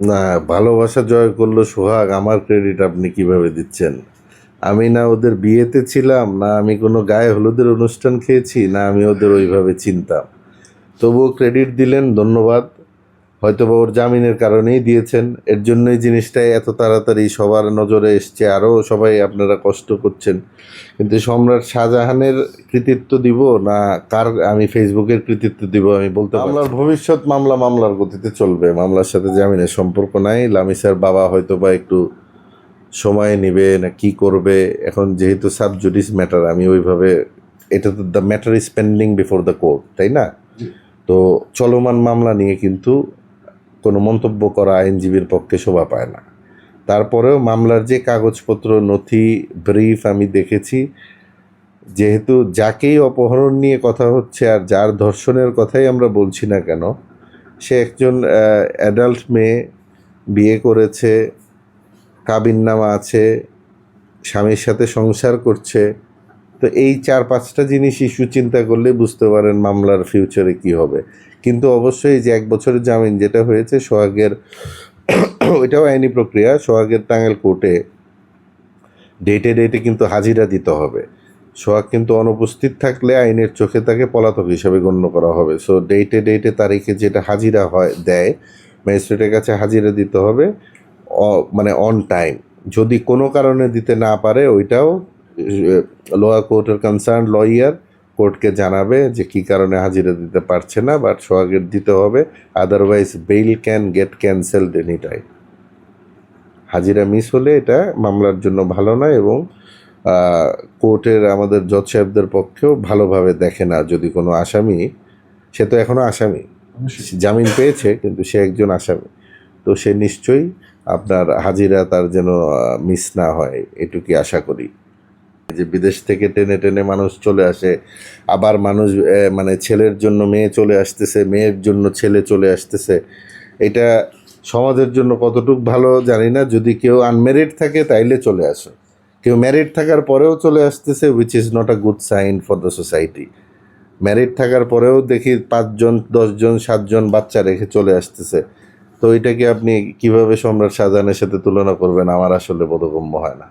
না, ভালোবাসা জয় করল সোহাগ, আমার ক্রেডিট আপনি কীভাবে দিচ্ছেন? আমি না ওদের বিয়েতে ছিলাম, না আমি কোনো গায়ে হলুদের অনুষ্ঠান খেয়েছি, না আমি ওদের ওইভাবে চিনতাম। তবুও ক্রেডিট দিলেন, ধন্যবাদ। হয়তো বা ওর জামিনের কারণেই দিয়েছেন। এর জন্যই জিনিসটাই এত তাড়াতাড়ি সবার নজরে এসছে আরও সবাই আপনারা কষ্ট করছেন। কিন্তু সম্রাট শাহজাহানের কৃতিত্ব দিব না কার আমি ফেসবুকের কৃতিত্ব দিব আমি বলতে মামলার ভবিষ্যৎ মামলা মামলার গতিতে চলবে। মামলার সাথে জামিনের সম্পর্ক নাই। লামিসার বাবা হয়তো বা একটু সময় নেবে না কি করবে। এখন যেহেতু সাব জুডিস ম্যাটার আমি ওইভাবে এটা তো the matter is pending before the court তাই না? তো চলমান মামলা নিয়ে কিন্তু কোনো মন্তব্য করা আইনজীবীর পক্ষে শোভা পায় না। তারপরেও মামলার যে কাগজপত্র, নথি, ব্রিফ আমি দেখেছি, যেহেতু যাকেই অপহরণ নিয়ে কথা হচ্ছে আর যার ধর্ষণের কথাই আমরা বলছি না কেন, সে একজন অ্যাডাল্ট মেয়ে, বিয়ে করেছে, কাবিননামা আছে, স্বামীর সাথে সংসার করছে তো এই চার, পাঁচটা জিনিস ইস্যু চিন্তা করলে বুঝতে পারেন মামলার ফিউচারে কি হবে। কিন্তু অবশ্যই যে এক বছরের জামিন যেটা হয়েছে সোহাগের, ওইটাও আইনি প্রক্রিয়া। সোহাগের টাঙ্গাইল কোর্টে ডেটে ডেটে কিন্তু হাজিরা দিতে হবে। সোহাগ কিন্তু অনুপস্থিত থাকলে আইনের চোখে তাকে পলাতক হিসাবে গণ্য করা হবে। সো ডেটে ডেটে তারিখে যেটা হাজিরা হয়, দেয়, ম্যাজিস্ট্রেটের কাছে হাজিরা দিতে হবে মানে অন টাইম যদি কোনো কারণে দিতে না পারে, ওইটাও লোয়ার কোর্টের কনসার্ন লয়ার কোর্টকে জানাবে যে কী কারণে হাজিরা দিতে পারছে না বাট সোহাগের দিতে হবে otherwise bail can get cancelled any time হাজিরা মিস হলে এটা মামলার জন্য ভালো নয় এবং কোর্টের আমাদের জজ সাহেবদের পক্ষেও ভালোভাবে দেখে না যদি কোনো আসামি। সে তো এখনও আসামি। জামিন পেয়েছে কিন্তু সে একজন আসামি। তো সে নিশ্চয়ই আপনার হাজিরা তার যেন মিস না হয় এটুকুই আশা করি। যে বিদেশ থেকে টেনে টেনে মানুষ চলে আসে, আবার মানুষ মানে ছেলের জন্য মেয়ে চলে আসতেছে, মেয়ের জন্য ছেলে চলে আসতেছে, এটা সমাজের জন্য কতটুকু ভালো জানি না, যদি কেউ আনমেরিড থাকে তাইলে চলে আসে। কেউ ম্যারিড থাকার পরেও চলে আসতেছে which is not a good sign for the society married থাকার পরেও দেখি পাঁচজন, দশজন, সাতজন বাচ্চা রেখে চলে আসতেছে। তো এটাকে আপনি কীভাবে সম্রাট শাহজাহানের সাথে তুলনা করবেন? আমার আসলে বোধগম্য হয় না।